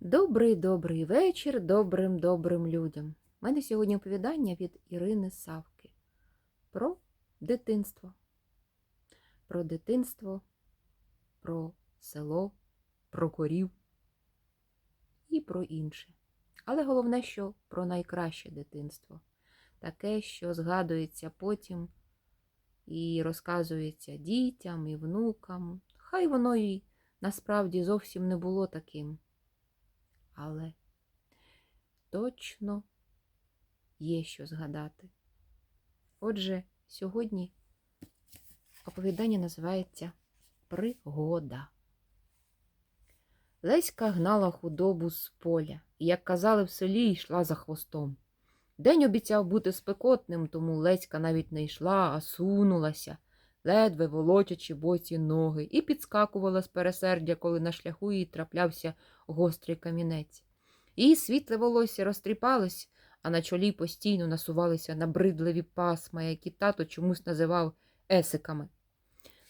Добрий добрий вечір добрим добрим людям. У мене сьогодні оповідання від Ірини Савки про дитинство. Про дитинство, про село, про корів і про інше. Але головне, що про найкраще дитинство. Таке, що згадується потім і розказується дітям і внукам. Хай воно і насправді зовсім не було таким але точно є що згадати. Отже, сьогодні оповідання називається Пригода. Леська гнала худобу з поля і, як казали в селі, йшла за хвостом. День обіцяв бути спекотним, тому Леська навіть не йшла, а сунулася, ледве волочачи боці ноги, і підскакувала з пересердя, коли на шляху їй траплявся гострий камінець. Її світле волосся розтріпалось, а на чолі постійно насувалися набридливі пасма, які тато чомусь називав есиками.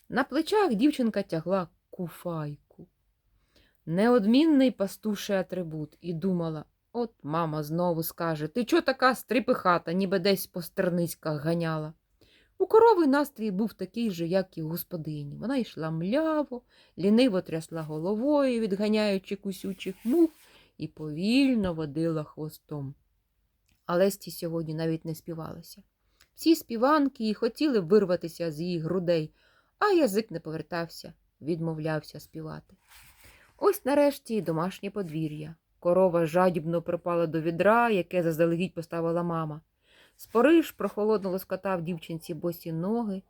На плечах дівчинка тягла куфайку. Неодмінний пастуший атрибут, і думала, от мама знову скаже, ти чо така стріпихата, ніби десь по стерниськах ганяла. У корови настрій був такий же, як і у господині. Вона йшла мляво, ліниво трясла головою, відганяючи кусючих мух, і повільно водила хвостом. А Лесті сьогодні навіть не співалася. Всі співанки і хотіли вирватися з її грудей, а язик не повертався, відмовлявся співати. Ось нарешті й домашнє подвір'я. Корова жадібно припала до відра, яке заздалегідь поставила мама. Спориш прохолодно лоскотав дівчинці босі ноги,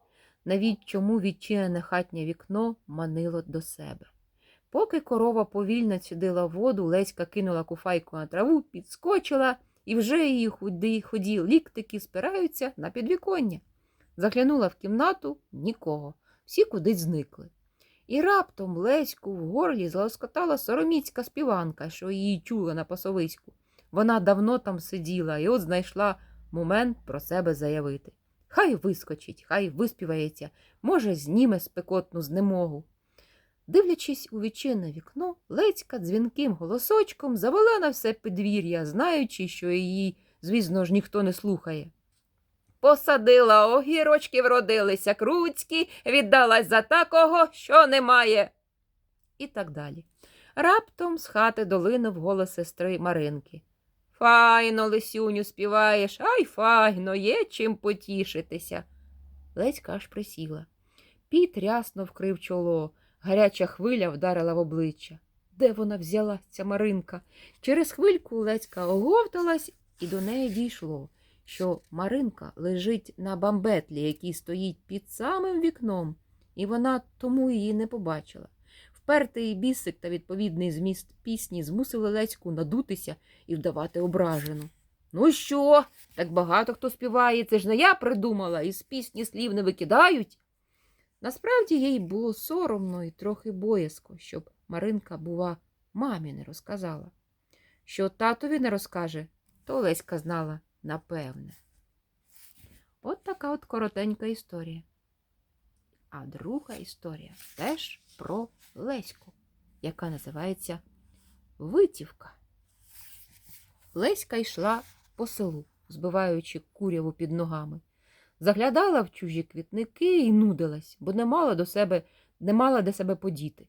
навіть чому відчинене хатнє вікно манило до себе. Поки корова повільно цідила воду, Леська кинула куфайку на траву, підскочила, і вже її худі, худі ліктики спираються на підвіконня. Заглянула в кімнату нікого, всі кудись зникли. І раптом Леську в горлі залоскотала сороміцька співанка, що її чула на пасовиську. Вона давно там сиділа і от знайшла момент про себе заявити. Хай вискочить, хай виспівається, може, зніме спекотну знемогу. Дивлячись у відчинне вікно, Лецька дзвінким голосочком завела на все підвір'я, знаючи, що її, звісно ж, ніхто не слухає. Посадила, огірочки вродилися, круцькі, віддалась за такого, що немає. І так далі. Раптом з хати долинув голос сестри Маринки. Файно, Лисюню, співаєш, ай файно, є чим потішитися. Леська аж присіла. Піт рясно вкрив чоло, гаряча хвиля вдарила в обличчя. Де вона взяла, ця Маринка? Через хвильку Леська оговталась, і до неї дійшло, що Маринка лежить на бамбетлі, який стоїть під самим вікном, і вона тому її не побачила. Впертий бісик та відповідний зміст пісні змусили Леську надутися і вдавати ображену. Ну що? Так багато хто співає, це ж не я придумала, із пісні слів не викидають. Насправді їй було соромно і трохи боязко, щоб Маринка, бува, мамі не розказала. Що татові не розкаже, то Леська знала напевне. От така от коротенька історія. А друга історія теж про Леську, яка називається Витівка. Леська йшла по селу, збиваючи куряву під ногами. Заглядала в чужі квітники і нудилась, бо не мала до себе, не мала де себе подіти.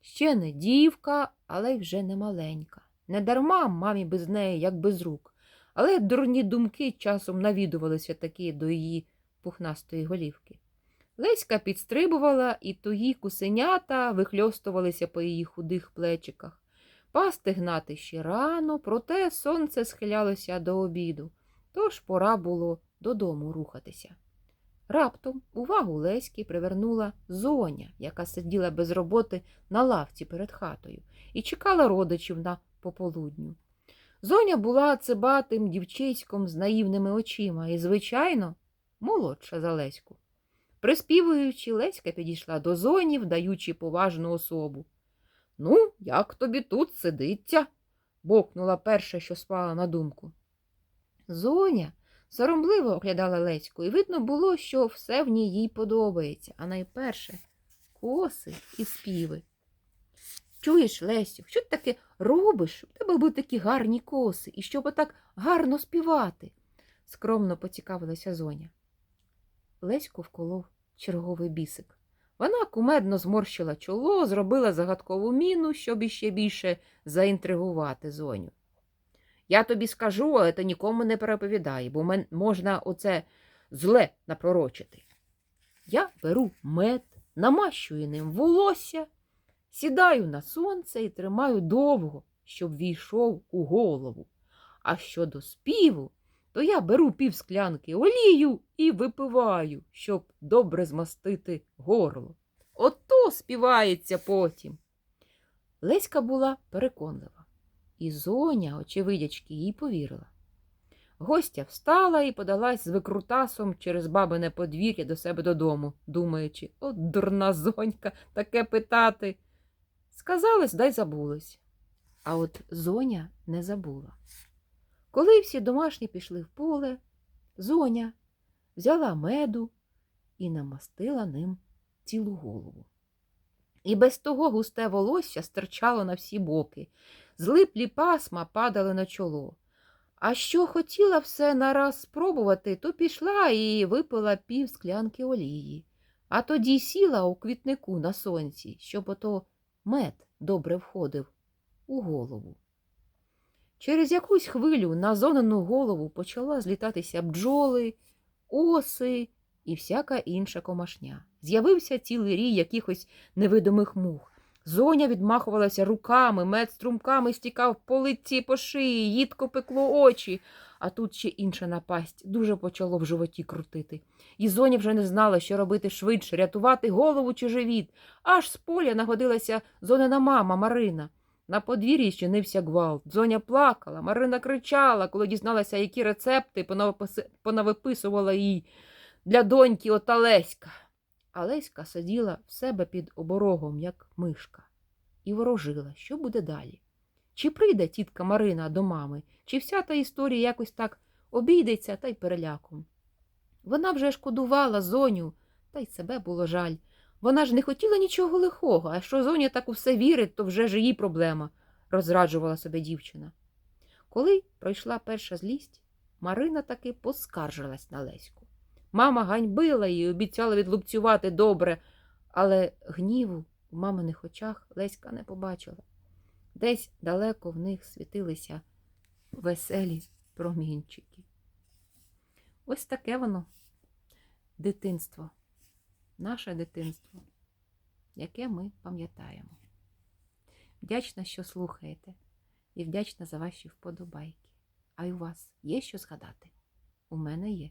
Ще не дівка, але й вже не маленька. Не дарма мамі без неї, як без рук, але дурні думки часом навідувалися такі до її пухнастої голівки. Леська підстрибувала, і тугі кусенята вихльостувалися по її худих плечиках. Пасти гнати ще рано, проте сонце схилялося до обіду, тож пора було додому рухатися. Раптом увагу Леськи привернула зоня, яка сиділа без роботи на лавці перед хатою і чекала родичів на пополудню. Зоня була цибатим дівчиськом з наївними очима і, звичайно, молодша за Леську. Приспівуючи, Леська підійшла до зоні, вдаючи поважну особу. Ну, як тобі тут сидиться? бокнула перше, що спала на думку. Зоня соромливо оглядала Леську, і видно було, що все в ній їй подобається, а найперше коси і співи. Чуєш, Лесю, що ти таке робиш? У тебе були такі гарні коси, і щоб отак гарно співати, скромно поцікавилася Зоня. Леську вколов черговий бісик. Вона кумедно зморщила чоло, зробила загадкову міну, щоб іще більше заінтригувати Зоню. Я тобі скажу, але ти нікому не переповідай, бо можна оце зле напророчити. Я беру мед, намащую ним волосся, сідаю на сонце і тримаю довго, щоб війшов у голову. А щодо співу, то я беру півсклянки олію і випиваю, щоб добре змастити горло. Ото співається потім. Леська була переконлива, і зоня, очевидячки, їй повірила. Гостя встала і подалась з викрутасом через бабине подвір'я до себе додому, думаючи, от дурна зонька, таке питати. Сказалось, дай забулось. А от зоня не забула. Коли всі домашні пішли в поле, зоня взяла меду і намастила ним цілу голову. І без того густе волосся стирчало на всі боки, злиплі пасма падали на чоло. А що хотіла все нараз спробувати, то пішла і випила пів склянки олії, а тоді сіла у квітнику на сонці, щоб ото мед добре входив у голову. Через якусь хвилю на зонену голову почала злітатися бджоли, оси і всяка інша комашня. З'явився цілий рій якихось невидимих мух. Зоня відмахувалася руками, мед струмками стікав по лиці, по шиї, їдко пекло очі. А тут ще інша напасть дуже почало в животі крутити. І зоня вже не знала, що робити швидше, рятувати голову чи живіт. Аж з поля нагодилася зонина мама Марина. На подвір'ї щинився гвалт. Зоня плакала, Марина кричала, коли дізналася, які рецепти понавиписувала їй для доньки ота Леська. А сиділа в себе під оборогом, як мишка, і ворожила, що буде далі. Чи прийде тітка Марина до мами, чи вся та історія якось так обійдеться та й переляком. Вона вже шкодувала зоню, та й себе було жаль. Вона ж не хотіла нічого лихого, а що зоня так у все вірить, то вже ж її проблема, розраджувала себе дівчина. Коли пройшла перша злість, Марина таки поскаржилась на Леську. Мама ганьбила її, обіцяла відлупцювати добре, але гніву в маминих очах Леська не побачила. Десь далеко в них світилися веселі промінчики. Ось таке воно дитинство, наше дитинство, яке ми пам'ятаємо. Вдячна, що слухаєте, і вдячна за ваші вподобайки. А й у вас є що згадати? У мене є.